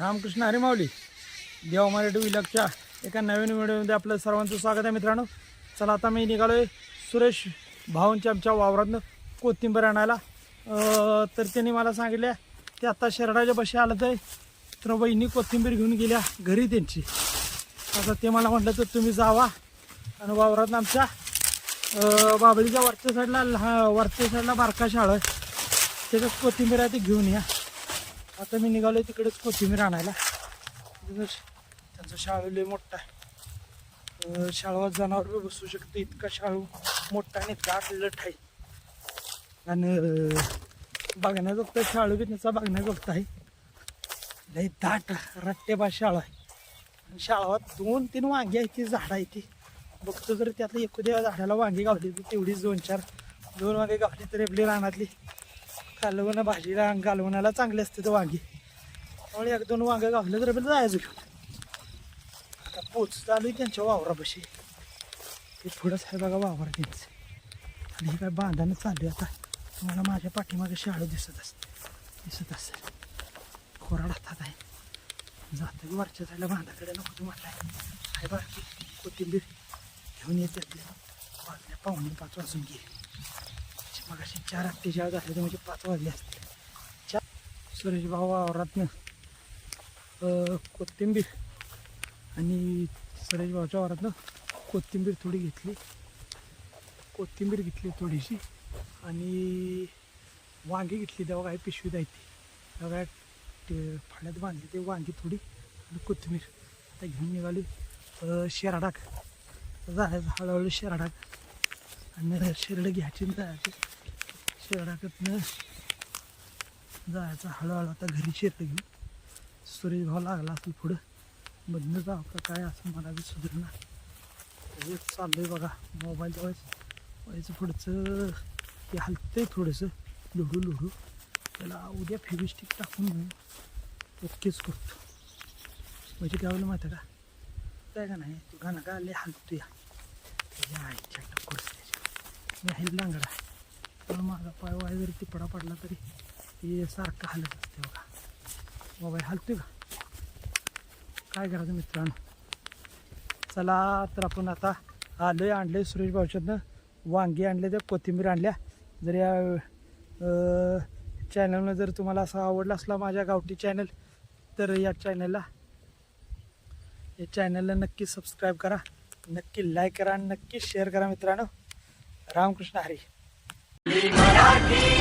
रामकृष्ण हरिमावली माऊली देवा मराठी विलगच्या एका नवीन व्हिडिओमध्ये आपलं सर्वांचं स्वागत आहे मित्रांनो. चला आता मी निघालोय सुरेश भाऊंच्या आमच्या वावरातनं कोथिंबीर आणायला. तर त्यांनी मला सांगितल्या ते आता शरडाच्या बशी आलं तर तर बहिणी कोथिंबीर घेऊन गेल्या घरी त्यांची. आता ते मला म्हटलं तर तुम्ही जावा. आणि वावरात आमच्या बाबळीच्या वरच्या साईडला लहा वरच्या साईडला बारका शाळा आहे. त्याच्यात कोथिंबीर आहे ते घेऊन या. आता मी निघालोय तिकडेच कोथिंबीर आणायला. त्यांचा शाळू लय मोठा आहे. शाळवात जनावर बसू शकते इतका शाळू मोठा आणि इतका आटलट आहे. आणि बघण्याजोगता आहे शाळू बी त्याचा बघण्याजोगता आहे. लय दाट रट्टेबा शाळा आहे. आणि शाळवात दोन तीन वांगी आहे ती झाडं आहे ती. बघतो जर त्यातलं एखाद्या झाडाला वांगी गावली तर तेवढीच दोन चार दोन वांगे गावली तर आपली रानातली कालवण भाजीला कालवणाला चांगले असते तर वांगी. त्यामुळे एक दोन वांगे गावले तर आपल्याला जायचं घेऊन आता पोच चालू त्यांच्या वावरापाशी. ते थोडंच आहे बघा वावर त्यांचं. आणि हे काय बांधानं चालू आहे आता. तुम्हाला माझ्या पाठीमागे शाळू दिसत असते दिसत असेल. खोराड हातात आहे. जातं की वरच्या जायला बांधाकडे नको म्हटलं आहे बघा कोथिंबीर घेऊन येते वाजल्या पाहुणे पाच वाजून घे मग अशी चार अठ्ठेचाळीस झाले तर म्हणजे पाच वाजले असते चार. सुरेश भाऊ वावरातनं कोथिंबीर आणि सुरेश भाऊच्या वावरातनं कोथिंबीर थोडी घेतली. कोथिंबीर घेतली थोडीशी आणि वांगी घेतली तेव्हा काय पिशवी आहे तेव्हा काय ते फाण्यात बांधली ते वांगी थोडी आणि कोथिंबीर. आता घेऊन निघाली अं, शेराडाक. जायचं हळूहळू शेराडाक. आणि शेरडं घ्यायची आणि जायची. शेरडाकडनं जायचं. हळूहळू आता घरी शेत घेऊन सुरेश भाऊ लागला असेल पुढं. मधनं जाव का काय असं मला बी सुधारणार हेच चाललंय बघा मोबाईल जवळच व्हायचं पुढचं हे हलतंय थोडंसं. लुडू लुडू. त्याला उद्या फेविस्टिक टाकून घेऊन ओकेच करतो. म्हणजे काय होईल माहिती आहे का? काय का नाही तू गाणं का लय हलतो या आईच्या टक्कर मी आहे लांगडा. पण माझा पाय वाय जरी तिपडा पडला तरी हे सारखं हलत असते बघा. मोबाईल हलतोय का? काय करायचं मित्रांनो? चला तर आपण आता आलोय आणले सुरेश भाऊच्यातनं. वांगी आणले त्या कोथिंबीर आणल्या. जर या चॅनलनं जर तुम्हाला असं आवडला असला माझ्या गावठी चॅनल तर या चॅनलला या चॅनलला नक्की सबस्क्राईब करा. नक्की लाईक करा आणि नक्की शेअर करा मित्रांनो. Ramakrishna Hari. Leave my heart beat.